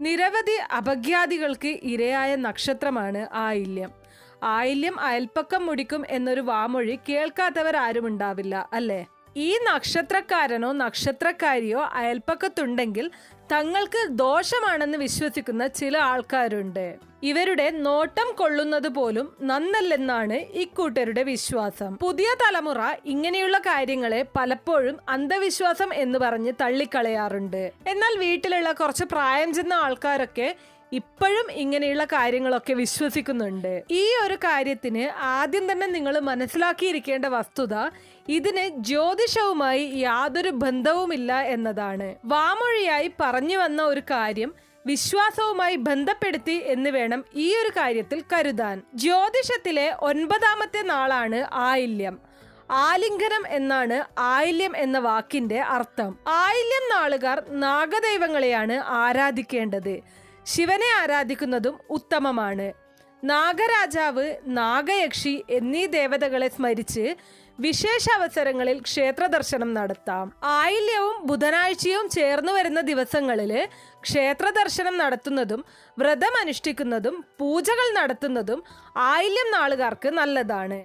നിരവധി അപഖ്യാതികൾക്ക് ഇരയായ നക്ഷത്രമാണ് ആയില്യം. ആയില്യം അയൽപ്പക്കം മുടിക്കും എന്നൊരു വാമൊഴി കേൾക്കാത്തവർ ആരും ഉണ്ടാവില്ല അല്ലേ? ഈ നക്ഷത്രക്കാരനോ നക്ഷത്രക്കാരിയോ അയൽപ്പക്കത്തുണ്ടെങ്കിൽ തങ്ങൾക്ക് ദോഷമാണെന്ന് വിശ്വസിക്കുന്ന ചില ആൾക്കാരുണ്ട്. ഇവരുടെ നോട്ടം കൊള്ളുന്നത് പോലും നന്നല്ലെന്നാണ് ഇക്കൂട്ടരുടെ വിശ്വാസം. പുതിയ തലമുറ ഇങ്ങനെയുള്ള കാര്യങ്ങളെ പലപ്പോഴും അന്ധവിശ്വാസം എന്ന് പറഞ്ഞ് തള്ളിക്കളയാറുണ്ട്. എന്നാൽ വീട്ടിലുള്ള കുറച്ച് പ്രായം ചെന്ന ആൾക്കാരൊക്കെ ഇപ്പോഴും ഇങ്ങനെയുള്ള കാര്യങ്ങളൊക്കെ വിശ്വസിക്കുന്നുണ്ട്. ഈ ഒരു കാര്യത്തിന് ആദ്യം തന്നെ നിങ്ങൾ മനസ്സിലാക്കിയിരിക്കേണ്ട വസ്തുത ഇതിന് ജ്യോതിഷവുമായി യാതൊരു ബന്ധവുമില്ല എന്നതാണ്. വാമൊഴിയായി പറഞ്ഞു വന്ന ഒരു കാര്യം വിശ്വാസവുമായി ബന്ധപ്പെടുത്തി എന്ന് വേണം ഈ ഒരു കാര്യത്തിൽ കരുതാൻ. ജ്യോതിഷത്തിലെ ഒൻപതാമത്തെ നാളാണ് ആയില്യം. ആലിംഗനം എന്നാണ് ആയില്യം എന്ന വാക്കിന്റെ അർത്ഥം. ആയില്യം നാളുകാർ നാഗദൈവങ്ങളെയാണ് ആരാധിക്കേണ്ടത്. ശിവനെ ആരാധിക്കുന്നതും ഉത്തമമാണ്. നാഗരാജാവ് നാഗയക്ഷി എന്നീ ദേവതകളെ സ്മരിച്ച് വിശേഷ അവസരങ്ങളിൽ ക്ഷേത്ര ദർശനം നടത്താം. ആയില്യവും ബുധനാഴ്ചയും ചേർന്നു വരുന്ന ദിവസങ്ങളിൽ ക്ഷേത്ര ദർശനം നടത്തുന്നതും വ്രതം അനുഷ്ഠിക്കുന്നതും പൂജകൾ നടത്തുന്നതും ആയില്യം നാളുകാർക്ക് നല്ലതാണ്.